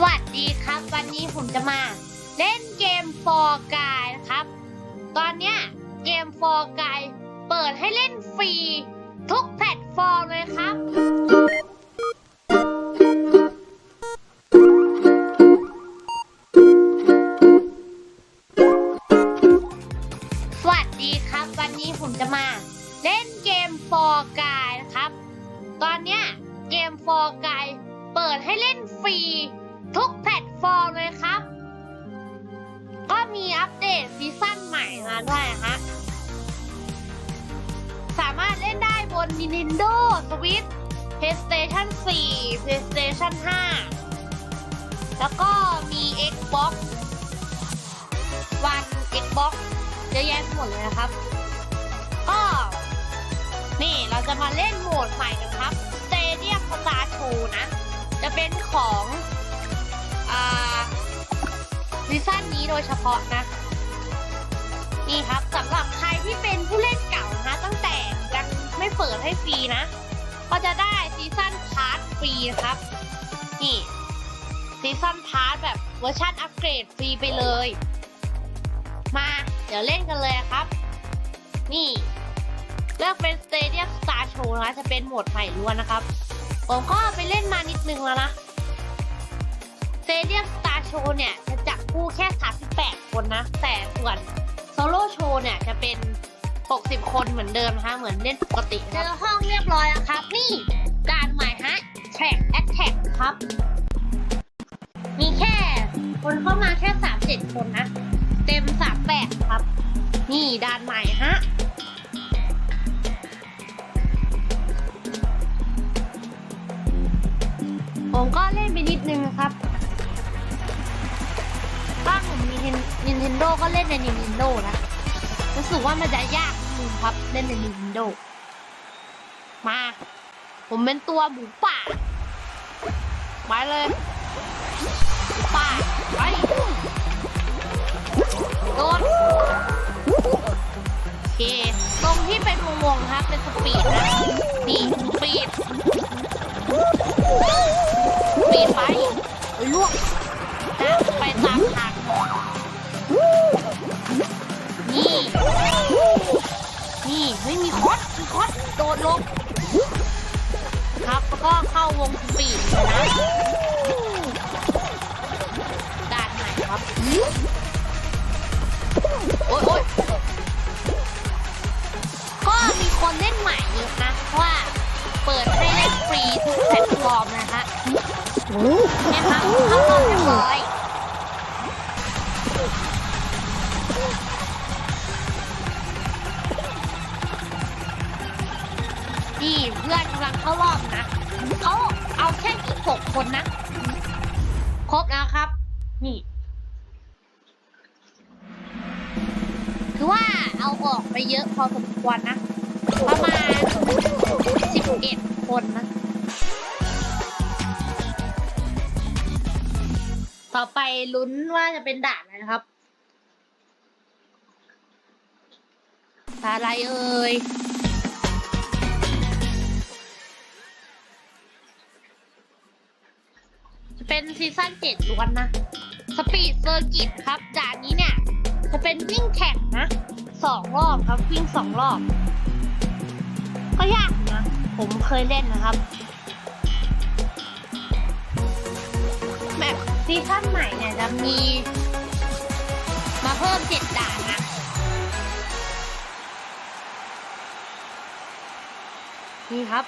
สวัสดีครับ วันนี้ผมจะมาเล่นเกม For Guy นะครับ ตอนเนี้ยเกม For Guy เปิดให้เล่นฟรี ทุกแพลตฟอร์มเลยครับ สวัสดีครับ วันนี้ผมจะมาเล่นเกม For Guy นะครับ ตอนเนี้ยเกม For Guy เปิดให้เล่นฟรี อัปเดตซีซั่นใหม่มาด้วยฮะ สามารถเล่นได้บน Nintendo Switch PlayStation 4 PlayStation 5 แล้วก็มี Xbox One Xbox เยอะแยะหมดเลยนะครับ ก็ นี่เราจะมาเล่นโหมดใหม่กันครับ Stadium Star Show นะ จะเป็นของ อ่า ซีซั่นนี้โดยเฉพาะนะ นี่ครับสำหรับใครที่เป็นผู้เล่นเก่านะตั้งแต่ยังไม่เปิดให้ฟรีนะ ก็จะได้ซีซั่นพาร์ทฟรีนะครับ นี่ซีซั่นพาร์ทแบบเวอร์ชันอัปเกรดฟรีไปเลย มาเดี๋ยวเล่นกันเลยครับ นี่เลือกเป็น Stadium Star Show นะคะจะเป็นโหมดใหม่ล้วนนะครับ ผมก็ไปเล่นมานิดนึงแล้วนะ Stadium Star Show เนี่ย จับคู่แค่ 38 คนนะ แต่ส่วน Solo Show เนี่ยจะเป็น 60 คนเหมือนเดิมนะคะ เหมือนเล่นปกติเจอห้องเรียบร้อยแล้วครับ นี่ด่านใหม่ฮะ Track Attack ครับ มีแค่คนเข้ามาแค่ 37 คนนะ เต็ม 38 ครับ นี่ด่านใหม่ฮะผมก็เล่นไปนิดนึงนะครับบ้ Nintendo ก็เล่นใน Nintendo นะรู้สึกว่ามันจะยากนิดนึงครับ เล่นใน Nintendo มา ผมเป็นตัวหมูป่าไปเลยหมูป่าไปโดนโอเคตรงที่เป็นวงๆครับเป็นสปีดนะนี่สปีด นี่ยครั ต่อไปลุ้นว่าจะเป็นด่านอะไรนะครับอะไรเอ่ยจะเป็นซีซั่นเจ็ดล้วนนะ สปีดเซอร์กิตครับด่านนี้เนี่ย จะเป็นวิ่งแข่งนะสองรอบครับวิ่งสองรอบ ก็ยากนะ ผมเคยเล่นนะครับ ซีซั่นใหม่เนี่ยจะมี มาเพิ่มเจ็ดด่านนะนี่ครับ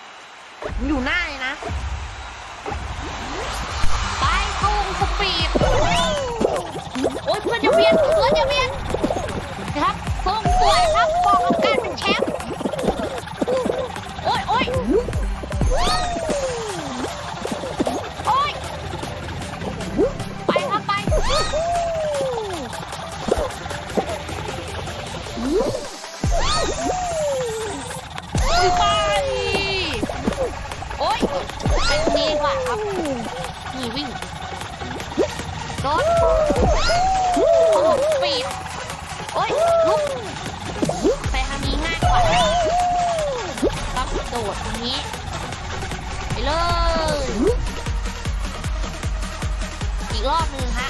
อยู่หน้าเลยนะ ไปเข้งสปีด โอ๊ยเพื่อนจะเวียนเพื่อนจะเวียนนะครับทรงสวยครับบอกกัน ครับนี่วิ่งรถโอ้ปีดโอ๊ยลุกไปทางนี้ง่ายกว่าต้องโดดตรงนี้ ไปเลย อีกรอบนึงฮะ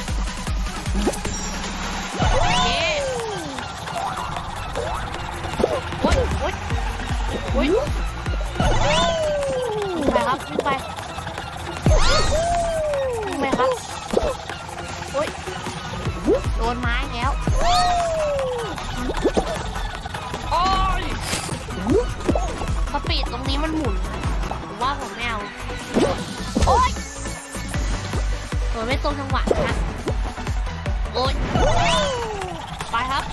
โอเคโอ้ยโอ้ยโอ้ยไปครับไป งจังหวะนะโอ๊ยไปครับ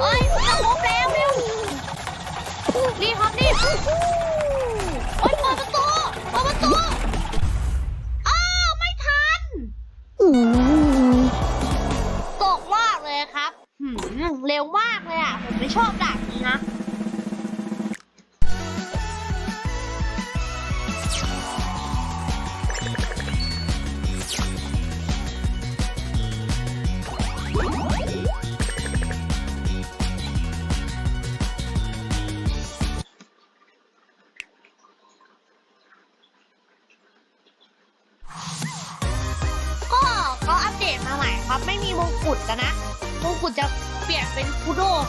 เอ้ยจะล้มแล้วเร็วรีบครับรีบโอ๊ยเปิดประตูเปิดประตูอ้าวไม่ทันตกมากเลยครับเร็วมากเลยอะ ผมไม่ชอบด่านนี้นะ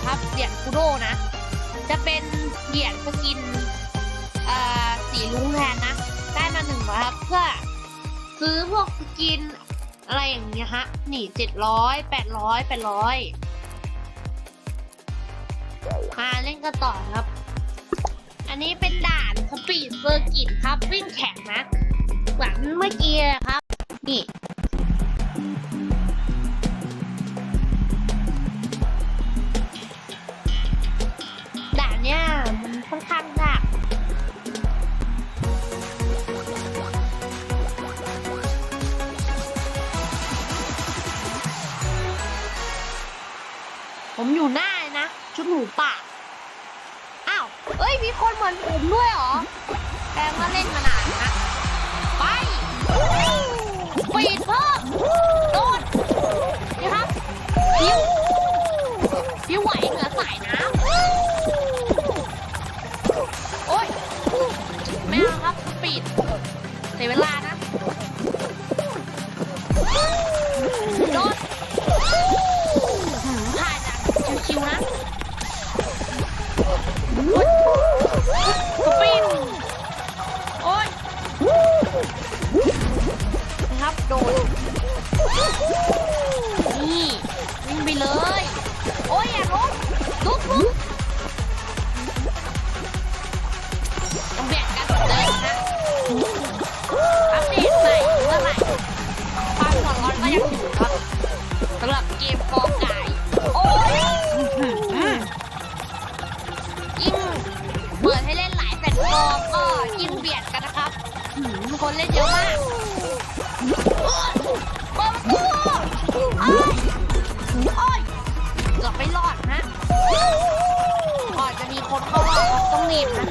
ครับเหรียญคูโดนะ จะเป็นเหรียญสกินเอ่อสีลุงแทนนะ ได้มาหนึ่งร้อยครับเพื่อซื้อพวกสกินอะไรอย่างเงี้ยฮะนี่เจ็ดร้อยแปดร้อยแปดร้อยมาเล่นกันต่อครับ อันนี้เป็นด่านสปีดเซอร์กิตครับวิ่งแข่งนะเหมือนเมื่อกี้เลยครับ นี่ ค่อนข้างยากผมอยู่หน้าเลยนะ ชุดหมูป่าอ้าวเอ้ย มีคนเหมือนผมด้วยเหรอแปลว่าเล่นมานานนะ ไปปีดเพิ่มโดนนี่ครับพิวพิวไหวเหนือสายน้ำ เสียเวลานะโดนผ่านจากชิวๆนะโอ๊ยสปีดโอ้ยนะครับโดนนี่วิ่งไปเลย คนเล่นเยอะมากเปิดประตูโอ้ยโอ้ยเกือบไม่รอดนะก่อนจะมีคนเข้ามาต้องหนีบนะ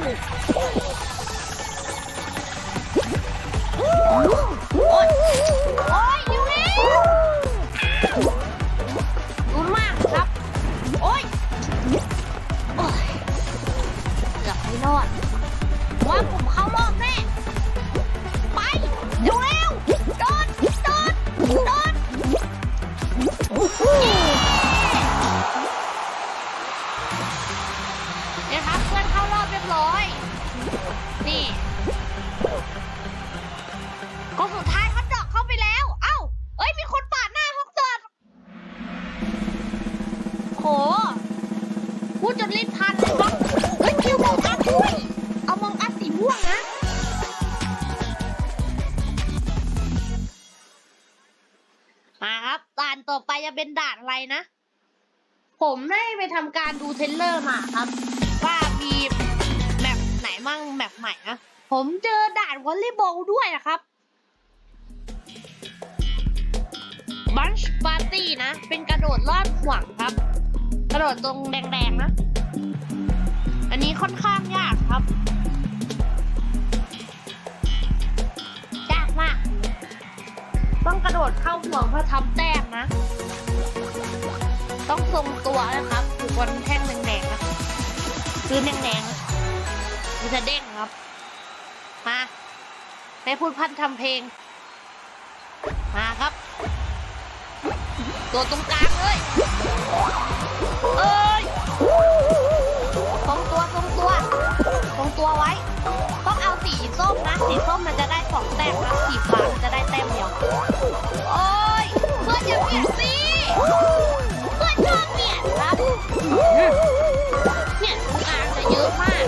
มาครับด่านต่อไปจะเป็นด่านอะไรนะ ผมได้ไปทำการดูเทรลเลอร์มาครับ ว่ามีแมปไหนมั่งแมปใหม่นะ ผมเจอด่านวอลเลย์บอลด้วยนะครับบันช์ปาร์ตี้นะ เป็นกระโดดลอดห่วงครับ กระโดดตรงแดงๆนะ อันนี้ค่อนข้างยากครับ ต้องกระโดดเข้าห่วงเพื่อทำแต้มนะ ต้องทรงตัวนะครับอยู่บนแท่งแดงๆนะพื้นแดงๆมันจะเด้งครับ มาไม่พูดพันทำเพลง มาครับ ตัวตรงกลางเลยเอ้ยตรงตัวตรงตัวตรงตัวไว้ ต้องเอาสีส้มนะ สีส้มมันจะ สองแต้มนะสีฟ้ามันจะได้แต้มเดียว โอ้ยเพื่อนอย่าเปลี่ยนสิเพื่อนชอบเปลี่ยนครับ เนี่ยตรงกลางจะเยอะมาก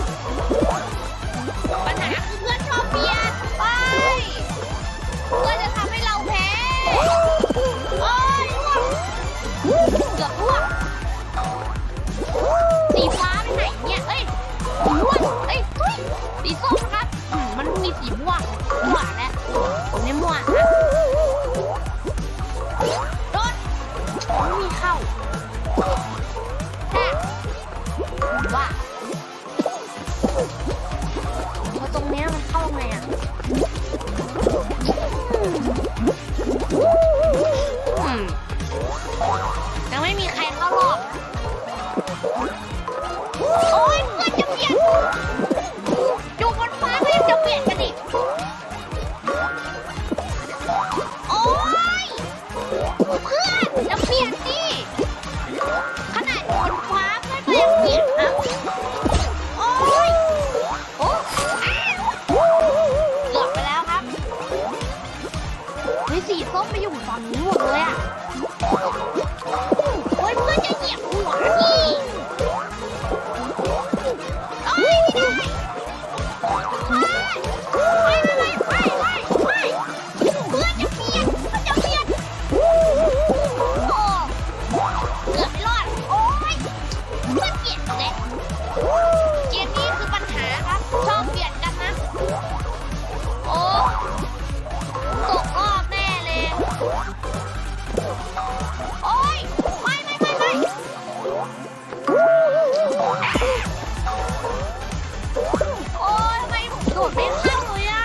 ผมโดดไม่เข้าเลยอะ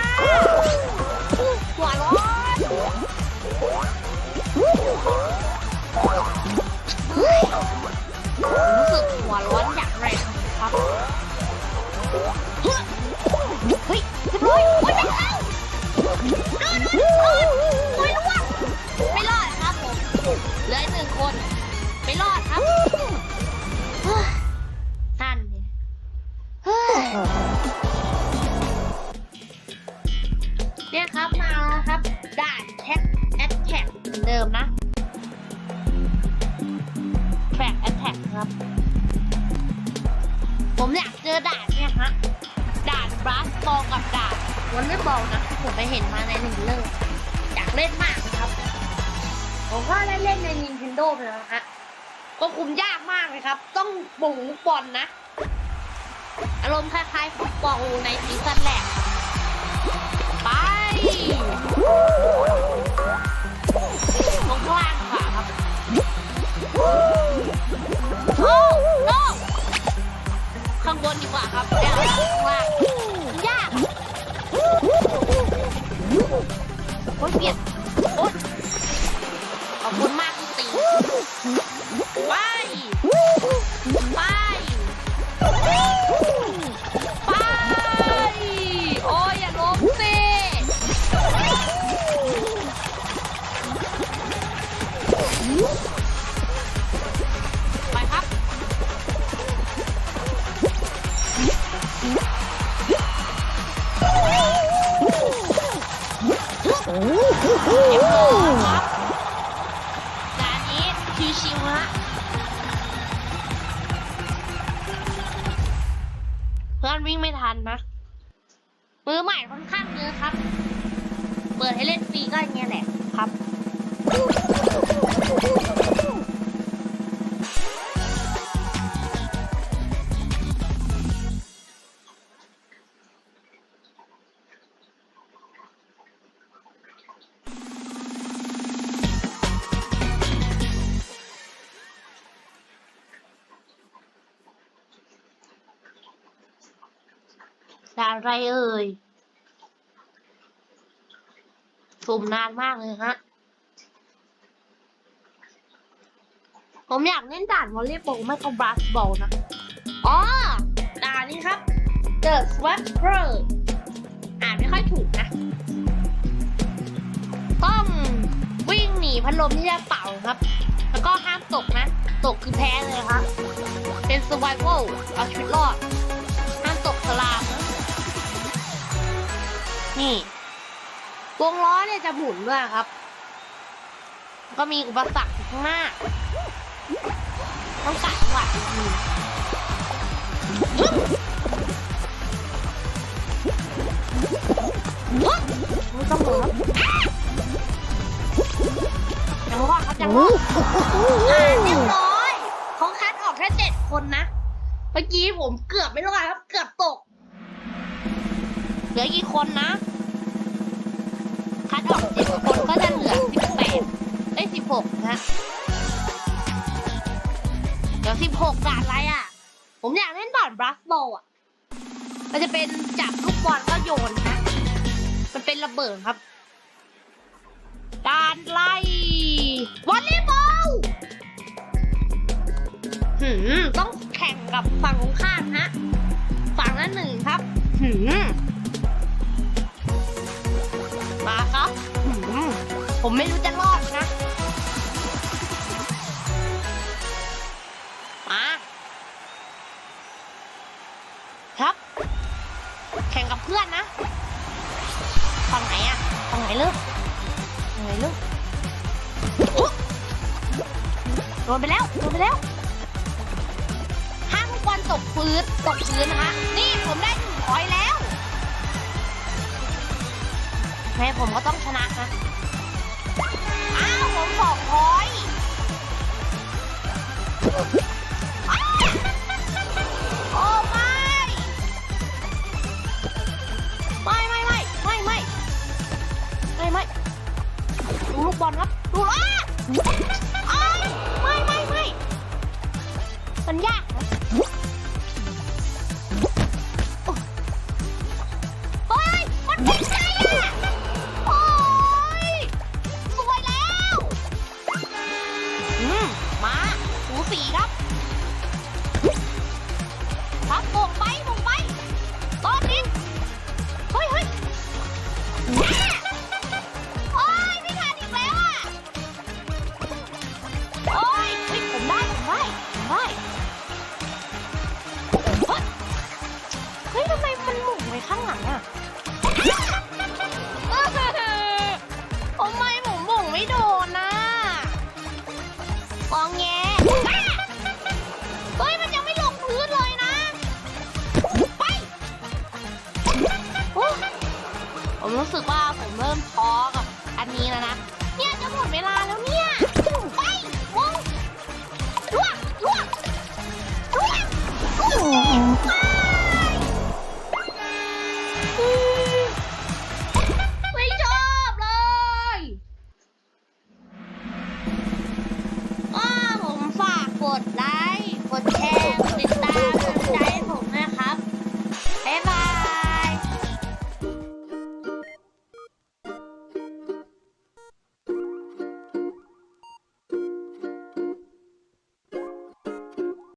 หัวร้อนรู้สึกหัวร้อนอย่างแรงครับเฮ้ยเรียบร้อย อนเดิมนะแท็กแอดแท็กครับ ผมอยากเจอด่านเนี่ยฮะ ด่านบลัสบอลกับด่านวอลเลย์บอลนะที่ผมไปเห็นมาในหนึ่งเรื่องอยากเล่นมากครับ ผมก็ได้เล่นใน Nintendo ไปแล้วฮะก็คุมยากมากเลยครับ ต้องบุงลูกบอลนะ อารมณ์คล้ายๆฟุตบอลในซีซั่นแรกไป โอ้โอ้ข้างบนดีกว่าครับเดี๋ยวข้างล่ายากโอ้ยเปลี่ยนโอ้ยขอบคุณมากที่ตีว้า เรียบร้อครับด่านนี้ชิวๆฮะเพื่อนวิ่งไม่ทันนะมือใหม่ค่อนข้างเยอะครับ เปิดให้เล่นฟรีก็อย่างเงี้ยแหละครับ อะไรเอ่ยสุ่มนานมากเลยฮะ ผมอยากเล่นด่านวอลเลย์บอลไม่ก็บาสบอลนะ อ๋อ ด่านนี้ครับ The Swapper อ่านไม่ค่อยถูกนะ ต้องวิ่งหนีพัดลมที่จะเป่าครับ แล้วก็ห้ามตกนะ ตกคือแพ้เลยครับ เป็น survival เอาชีวิตรอด ห้ามตกสลาม นี่ วงล้อเนี่ยจะหมุนด้วยครับ ก็มีอุปสรรคข้างหน้า ต้องกัดจังหวะดีๆฮึบฮึบไม่ต้องหมุนครับยังรอดครับยังรอดอ่าเรียบร้อยเขาคัดออกแค่เจ็ดคนนะ เมื่อกี้ผมเกือบไม่รอดครับ เกือบตก เหลือกี่คนนะ คัดออกเจ็ดคนก็จะเหลือสิบแปดได้สิบหกนะเดี๋ยวสิบหกด่านอะไรอะ ผมอยากเล่นด่านบลัสบอลอะ มันจะเป็นจับลูกบอลก็โยนนะ มันเป็นระเบิดครับด่านไล่วอลเลย์บอลหืมต้องแข่งกับฝั่งตรงข้ามฮะ ฝั่งละหนึ่งครับ หืม มาครับหืมผมไม่รู้จะรอดนะ มา ครับ แข่งกับเพื่อนนะฝั่งไหนอะฝั่งไหนลูกฝั่งไหนลูกอุ๊ยโดนไปแล้วโดนไปแล้วห้ามลูกบอลตกพื้นตกพื้นนะคะ นี่ผมได้หนึ่งพอยต์แล้ว แม่ผมก็ต้องชนะนะอ้าวผมสองพอย Yeah!